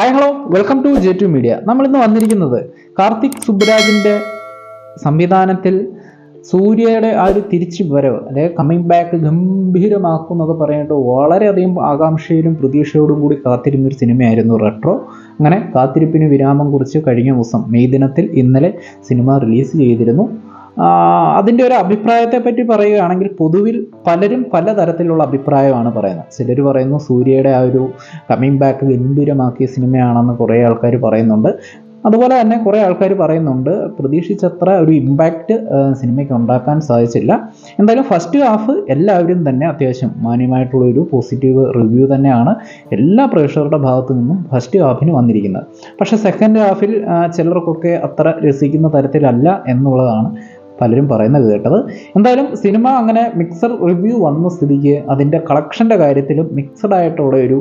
Hi hello welcome to J two media നമ്മളിന്ന് വന്നിരിക്കുന്നത് കാർത്തിക് സുബ്രാജിന്റെ സംവിധാനത്തിൽ സൂര്യയുടെ ആ ഒരു തിരിച്ചു വരവ് അതായത് കമ്മിങ് ബാക്ക് ഗംഭീരമാക്കും എന്നൊക്കെ പറഞ്ഞിട്ട് വളരെയധികം ആകാംക്ഷയിലും പ്രതീക്ഷയോടും കൂടി കാത്തിരുന്നൊരു സിനിമയായിരുന്നു റെട്രോ അങ്ങനെ കാത്തിരിപ്പിന് വിരാമം കുറിച്ച് കഴിഞ്ഞ ദിവസം മെയ് ദിനത്തിൽ ഇന്നലെ സിനിമ റിലീസ് ചെയ്തിരുന്നു. അതിന്റെ ഒരു അഭിപ്രായത്തെ പറ്റി പറയുകയാണെങ്കിൽ പൊതുവിൽ പലരും പലതരത്തിലുള്ള അഭിപ്രായമാണ് പറയുന്നത്. ചിലർ പറയുന്നു സൂര്യയുടെ ആ ഒരു കമ്മിങ് ബാക്ക് ഗംഭീരമാക്കിയ സിനിമയാണെന്ന് കുറേ ആൾക്കാർ പറയുന്നുണ്ട്. അതുപോലെ തന്നെ കുറേ ആൾക്കാർ പറയുന്നുണ്ട് പ്രതീക്ഷിച്ചത്ര ഒരു ഇമ്പാക്റ്റ് സിനിമയ്ക്ക് ഉണ്ടാക്കാൻ സാധിച്ചില്ല. എന്തായാലും ഫസ്റ്റ് ഹാഫ് എല്ലാവരും തന്നെ അത്യാവശ്യം മാന്യമായിട്ടുള്ള ഒരു പോസിറ്റീവ് റിവ്യൂ തന്നെയാണ് എല്ലാ പ്രേക്ഷകരുടെ ഭാഗത്തു നിന്നും ഫസ്റ്റ് ഹാഫിന് വന്നിരിക്കുന്നത്. പക്ഷേ സെക്കൻഡ് ഹാഫിൽ ചിലർക്കൊക്കെ അത്ര രസിക്കുന്ന തരത്തിലല്ല എന്നുള്ളതാണ് പലരും പറയുന്നത് കേട്ടത്. എന്തായാലും സിനിമ അങ്ങനെ മിക്സർ റിവ്യൂ വന്ന സ്ഥിതിക്ക് അതിന്റെ കളക്ഷന്റെ കാര്യത്തിലും മിക്സഡ് ആയിട്ടുള്ള ഒരു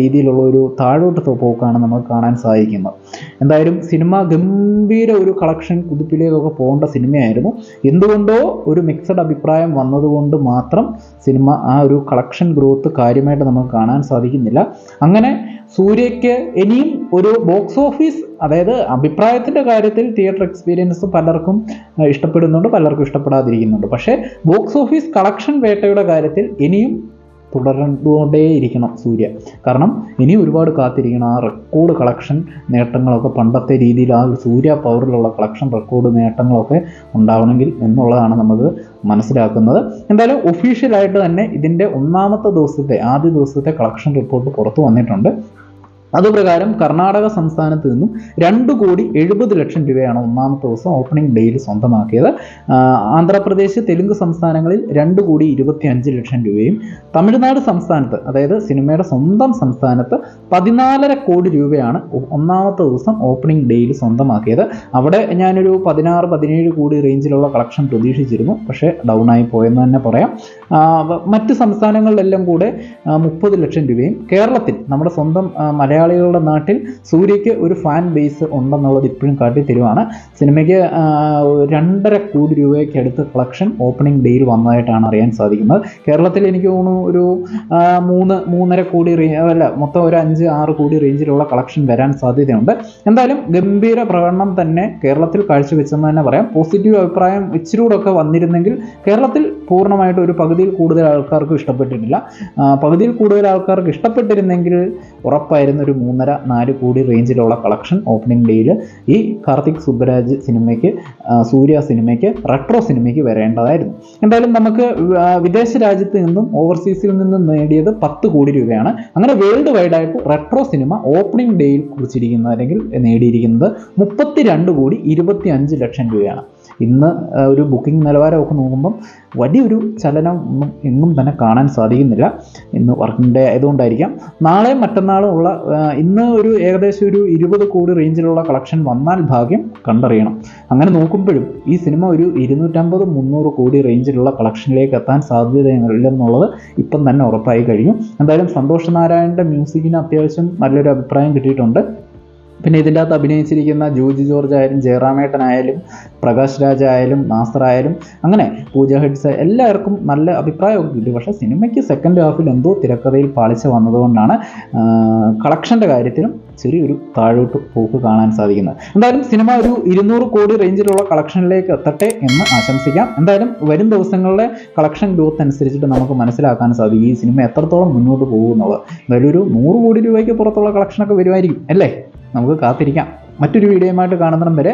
രീതിയിലുള്ള ഒരു താഴോട്ട് പോക്കാണ് നമുക്ക് കാണാൻ സാധിക്കുന്നത്. എന്തായാലും സിനിമ ഗംഭീര ഒരു കളക്ഷൻ കുതിപ്പിലേക്കൊക്കെ പോകേണ്ട സിനിമയായിരുന്നു. എന്തുകൊണ്ടോ ഒരു മിക്സഡ് അഭിപ്രായം വന്നതുകൊണ്ട് മാത്രം സിനിമ ആ ഒരു കളക്ഷൻ ഗ്രോത്ത് കാര്യമായിട്ട് നമുക്ക് കാണാൻ സാധിക്കുന്നില്ല. അങ്ങനെ സൂര്യയ്ക്ക് ഇനിയും ഒരു ബോക്സ് ഓഫീസ് അതായത് അഭിപ്രായത്തിന്റെ കാര്യത്തിൽ തിയേറ്റർ എക്സ്പീരിയൻസ് പലർക്കും ഇഷ്ടപ്പെടുന്നുണ്ട് പലർക്കും ഇഷ്ടപ്പെടാതിരിക്കുന്നുണ്ട്. പക്ഷേ ബോക്സ് ഓഫീസ് കളക്ഷൻ വേട്ടയുടെ കാര്യത്തിൽ ഇനിയും തുടർന്നുകൊണ്ടേയിരിക്കണം സൂര്യ. കാരണം ഇനി ഒരുപാട് കാത്തിരിക്കണം. ആ റെക്കോർഡ് കളക്ഷൻ നേട്ടങ്ങളൊക്കെ പണ്ടത്തെ രീതിയിൽ ആ സൂര്യ പവറിലുള്ള കളക്ഷൻ റെക്കോർഡ് നേട്ടങ്ങളൊക്കെ ഉണ്ടാവണമെങ്കിൽ എന്നുള്ളതാണ് നമുക്ക് മനസ്സിലാക്കുന്നത്. എന്തായാലും ഒഫീഷ്യലായിട്ട് തന്നെ ഇതിന്റെ ഒന്നാമത്തെ ദിവസത്തെ ആദ്യ ദിവസത്തെ കളക്ഷൻ റിപ്പോർട്ട് പുറത്തു വന്നിട്ടുണ്ട്. അതുപ്രകാരം കർണാടക സംസ്ഥാനത്ത് നിന്നും രണ്ട് കോടി എഴുപത് ലക്ഷം രൂപയാണ് ഒന്നാമത്തെ ദിവസം ഓപ്പണിംഗ് ഡേയിൽ സ്വന്തമാക്കിയത്. ആന്ധ്രാപ്രദേശ് തെലുങ്ക് സംസ്ഥാനങ്ങളിൽ രണ്ട് കോടി ഇരുപത്തി അഞ്ച് ലക്ഷം രൂപയും തമിഴ്നാട് സംസ്ഥാനത്ത് അതായത് സിനിമയുടെ സ്വന്തം സംസ്ഥാനത്ത് പതിനാലര കോടി രൂപയാണ് ഒന്നാമത്തെ ദിവസം ഓപ്പണിംഗ് ഡേയിൽ സ്വന്തമാക്കിയത്. അവിടെ ഞാനൊരു പതിനാറ് പതിനേഴ് കോടി റേഞ്ചിലുള്ള കളക്ഷൻ പ്രതീക്ഷിച്ചിരുന്നു. പക്ഷേ ഡൗൺ ആയി പോയെന്ന് തന്നെ പറയാം. മറ്റ് സംസ്ഥാനങ്ങളിലെല്ലാം കൂടെ മുപ്പത് ലക്ഷം രൂപയും കേരളത്തിൽ നമ്മുടെ സ്വന്തം ആ, മലയാളികളുടെ നാട്ടിൽ സൂര്യയ്ക്ക് ഒരു ഫാൻ ബേസ് ഉണ്ടെന്നുള്ളത് ഇപ്പോഴും കാട്ടി തരുവാണ് സിനിമയ്ക്ക് രണ്ടര കോടി രൂപയ്ക്ക് അടുത്ത് കളക്ഷൻ ഓപ്പണിംഗ് ഡേയിൽ വന്നതായിട്ടാണ് അറിയാൻ സാധിക്കുന്നത്. കേരളത്തിൽ എനിക്ക് തോന്നുന്നു ഒരു മൂന്ന് മൂന്നര കോടി അല്ല മൊത്തം ഒരു അഞ്ച് ആറ് കോടി റേഞ്ചിലുള്ള കളക്ഷൻ വരാൻ സാധ്യതയുണ്ട്. എന്തായാലും ഗംഭീര പ്രകടനം തന്നെ കേരളത്തിൽ കാഴ്ചവെച്ചെന്ന് തന്നെ പറയാം. പോസിറ്റീവ് അഭിപ്രായം ഇച്ചിരി കൂടെ ഒക്കെ വന്നിരുന്നെങ്കിൽ കേരളത്തിൽ പൂർണമായിട്ട് ഒരു പകുതിയിൽ കൂടുതൽ ആൾക്കാർക്ക് ഇഷ്ടപ്പെട്ടിട്ടില്ല. പകുതിയിൽ കൂടുതൽ ആൾക്കാർക്ക് ഇഷ്ടപ്പെട്ടിരുന്നെങ്കിൽ ഉറപ്പായിരുന്ന ഒരു മൂന്നര നാല് കോടി റേഞ്ചിലുള്ള കളക്ഷൻ ഓപ്പണിംഗ് ഡേയിൽ ഈ കാർത്തിക് സുബ്രാജ് സിനിമയ്ക്ക് സൂര്യ സിനിമയ്ക്ക് റെട്രോ സിനിമയ്ക്ക് വരേണ്ടതായിരുന്നു. എന്തായാലും നമുക്ക് വിദേശ രാജ്യത്ത് നിന്നും ഓവർസീസിൽ നിന്നും നേടിയത് പത്ത് കോടി രൂപയാണ്. അങ്ങനെ വേൾഡ് വൈഡായിട്ട് റെട്രോ സിനിമ ഓപ്പണിംഗ് ഡേയിൽ കുറിച്ചിരിക്കുന്നത് അല്ലെങ്കിൽ നേടിയിരിക്കുന്നത് മുപ്പത്തി രണ്ട് കോടി ഇരുപത്തി ലക്ഷം രൂപയാണ്. ഇന്ന് ഒരു ബുക്കിംഗ് നിലവാരമൊക്കെ നോക്കുമ്പം വലിയൊരു ചലനം ഒന്നും എങ്ങും തന്നെ കാണാൻ സാധിക്കുന്നില്ല ഇന്ന് വർക്കിംഗ് ഡേ ആയതുകൊണ്ടായിരിക്കാം. നാളെ മറ്റന്നാളും ഉള്ള ഇന്ന് ഒരു ഏകദേശം ഒരു ഇരുപത് കോടി റേഞ്ചിലുള്ള കളക്ഷൻ വന്നാൽ ഭാഗ്യം കണ്ടറിയണം. അങ്ങനെ നോക്കുമ്പോഴും ഈ സിനിമ ഒരു ഇരുന്നൂറ്റമ്പത് മുന്നൂറ് കോടി റേഞ്ചിലുള്ള കളക്ഷനിലേക്ക് എത്താൻ സാധ്യതയില്ലെന്നുള്ളത് ഇപ്പം തന്നെ ഉറപ്പായി കഴിഞ്ഞു. എന്തായാലും സന്തോഷ് നാരായണന്റെ മ്യൂസിക്കിന് അത്യാവശ്യം നല്ലൊരു അഭിപ്രായം കിട്ടിയിട്ടുണ്ട്. പിന്നെ ഇതിന്റെ അകത്ത് അഭിനയിച്ചിരിക്കുന്ന ജോജി ജോർജ് ആയാലും ജയറാമേട്ടനായാലും പ്രകാശ് രാജ് ആയാലും നാസർ ആയാലും അങ്ങനെ പൂജ ഹെഡ്സ് എല്ലാവർക്കും നല്ല അഭിപ്രായമൊക്കെ കിട്ടി. പക്ഷേ സിനിമയ്ക്ക് സെക്കൻഡ് ഹാഫിൽ എന്തോ തിരക്കഥയിൽ പാളിച്ച വന്നതുകൊണ്ടാണ് കളക്ഷന്റെ കാര്യത്തിലും ചെറിയൊരു താഴോട്ട് പോക്ക് കാണാൻ സാധിക്കുന്നത്. എന്തായാലും സിനിമ ഒരു ഇരുന്നൂറ് കോടി റേഞ്ചിലുള്ള കളക്ഷനിലേക്ക് എത്തട്ടെ എന്ന് ആശംസിക്കാം. എന്തായാലും വരും ദിവസങ്ങളിലെ കളക്ഷൻ ഗ്രോത്ത് അനുസരിച്ചിട്ട് നമുക്ക് മനസ്സിലാക്കാൻ സാധിക്കും ഈ സിനിമ എത്രത്തോളം മുന്നോട്ട് പോകും എന്നുള്ളത് എന്തായാലും ഒരു നൂറ് കോടി രൂപയ്ക്ക് പുറത്തുള്ള കളക്ഷനൊക്കെ വരുമായിരിക്കും അല്ലേ? നമുക്ക് കാത്തിരിക്കാം. മറ്റൊരു വീഡിയോയുമായിട്ട് കാണുന്നിടം വരെ